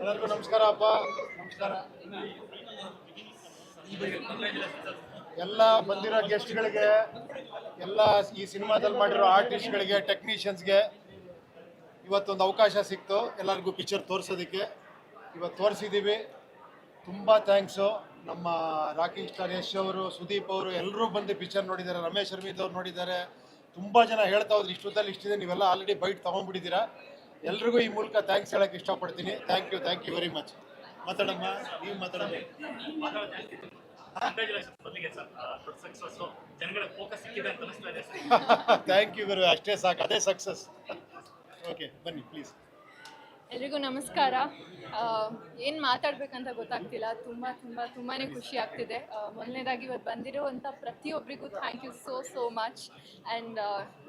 ಎಲ್ಲರಿಗೂ ನಮಸ್ಕಾರ ಅಪ್ಪ. ನಮಸ್ಕಾರ. ಎಲ್ಲ ಬಂದಿರೋ ಗೆಸ್ಟ್ಗಳಿಗೆ ಎಲ್ಲ ಈ ಸಿನಿಮಾದಲ್ಲಿ ಮಾಡಿರೋ ಆರ್ಟಿಸ್ಟ್ಗಳಿಗೆ ಟೆಕ್ನಿಷಿಯನ್ಸ್ಗೆ ಇವತ್ತೊಂದು ಅವಕಾಶ ಸಿಕ್ತು. ಎಲ್ಲರಿಗೂ ಪಿಕ್ಚರ್ ತೋರಿಸೋದಕ್ಕೆ. ಇವತ್ತು ತೋರಿಸಿದ್ದೀವಿ ತುಂಬ ಥ್ಯಾಂಕ್ಸು ನಮ್ಮ ರಾಕಿಂಗ್ ಸ್ಟಾರ್ ಯಶ್ ಅವರು, ಸುದೀಪ್ ಅವರು ಎಲ್ಲರೂ ಬಂದು ಪಿಕ್ಚರ್ ನೋಡಿದ್ದಾರೆ. ರಮೇಶ್ ಅರ್ಮಿತ್ ಅವ್ರು ನೋಡಿದ್ದಾರೆ. ತುಂಬ ಜನ ಹೇಳ್ತಾ ಹೋದ್ರೆ ಇಷ್ಟೊತ್ತಲ್ಲಿ ಇಷ್ಟಿದೆ ನೀವೆಲ್ಲ ಆಲ್ರೆಡಿ ಬೈಟ್ ತೊಗೊಂಡ್ಬಿಟ್ಟಿದ್ದೀರಾ. ಎಲ್ರಿಗೂ ಈ ಮೂಲಕ ಥ್ಯಾಂಕ್ಸ್ ಹೇಳಕ್ಕೆ ಇಷ್ಟಪಡ್ತೀನಿ. Thank you thank you very much ಮಾತಾಡಮ್ಮ ನೀವು ಮಾತಾಡಮ್ಮ. ಥ್ಯಾಂಕ್ ಯು ವೆರಿ ಅಷ್ಟೇ ಸಾಕು ಅದೇ ಸಕ್ಸಸ್ ಓಕೆ ಬನ್ನಿ ಪ್ಲೀಸ್ ಎಲ್ರಿಗೂ ನಮಸ್ಕಾರ. ಏನು ಮಾತಾಡಬೇಕಂತ ಗೊತ್ತಾಗ್ತಿಲ್ಲ. ತುಂಬ ತುಂಬ ತುಂಬಾ ಖುಷಿ ಆಗ್ತಿದೆ. ಮೊದಲನೇದಾಗಿ ಇವತ್ತು ಬಂದಿರುವಂಥ ಪ್ರತಿಯೊಬ್ಬರಿಗೂ thank you so so much and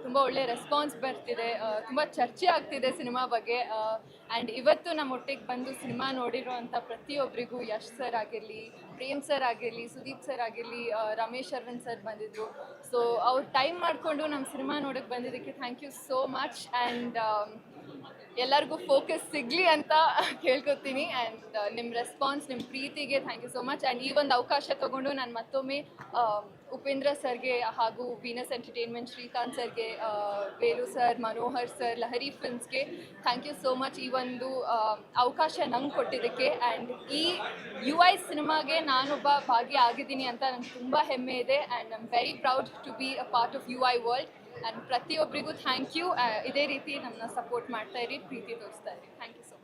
ತುಂಬ ಒಳ್ಳೆ ರೆಸ್ಪಾನ್ಸ್ ಬರ್ತಿದೆ. ತುಂಬ ಚರ್ಚೆ ಆಗ್ತಿದೆ ಸಿನಿಮಾ ಬಗ್ಗೆ. ಆ್ಯಂಡ್ ಇವತ್ತು ನಮ್ಮ ಒಟ್ಟಿಗೆ ಬಂದು ಸಿನಿಮಾ ನೋಡಿರುವಂಥ ಪ್ರತಿಯೊಬ್ಬರಿಗೂ ಯಶ್ ಸರ್ ಆಗಿರಲಿ, ಪ್ರೇಮ್ ಸರ್ ಆಗಿರಲಿ, ಸುದೀಪ್ ಸರ್ ಆಗಿರಲಿ ರಮೇಶ್ ಅರವಿಂದ್ ಸರ್ ಬಂದಿದ್ರು. ಸೊ ಅವ್ರು ಟೈಮ್ ಮಾಡಿಕೊಂಡು ನಮ್ಮ ಸಿನಿಮಾ ನೋಡೋಕ್ಕೆ ಬಂದಿದ್ದಕ್ಕೆ thank you so much and ಎಲ್ಲರಿಗೂ ಫೋಕಸ್ ಸಿಗಲಿ ಅಂತ ಕೇಳ್ಕೊತೀನಿ. ಆ್ಯಂಡ್ ನಿಮ್ಮ ರೆಸ್ಪಾನ್ಸ್ ನಿಮ್ಮ ಪ್ರೀತಿಗೆ thank you so much and ಈ ಒಂದು ಅವಕಾಶ ತಗೊಂಡು ನಾನು ಮತ್ತೊಮ್ಮೆ ಉಪೇಂದ್ರ ಸರ್ಗೆ ಹಾಗೂ ವೀನಸ್ ಎಂಟರ್ಟೈನ್ಮೆಂಟ್ ಶ್ರೀಕಾಂತ್ ಸರ್ಗೆ ವೇಲು ಸರ್, ಮನೋಹರ್ ಸರ್, ಲಹರಿ ಫಿಲ್ಮ್ಸ್ಗೆ ಥ್ಯಾಂಕ್ ಯು ಸೋ ಮಚ್ ಈ ಒಂದು ಅವಕಾಶ ನಂಗೆ ಕೊಟ್ಟಿದ್ದಕ್ಕೆ. ಆ್ಯಂಡ್ ಈ ಯು ಐ ಸಿನಿಮಾಗೆ ನಾನೊಬ್ಬ ಭಾಗಿಯಾಗಿದ್ದೀನಿ ಅಂತ ನಂಗೆ ತುಂಬ ಹೆಮ್ಮೆ ಇದೆ. And am very proud to be a part of U I world and ಪ್ರತಿಯೊಬ್ಬರಿಗೂ ಥ್ಯಾಂಕ್ ಯು ಇದೇ ರೀತಿ ನಮ್ಮನ್ನ ಸಪೋರ್ಟ್ ಮಾಡ್ತಾ ಇರಿ, ಪ್ರೀತಿ ತೋರಿಸ್ತಾ ಇರಿ. Thank you so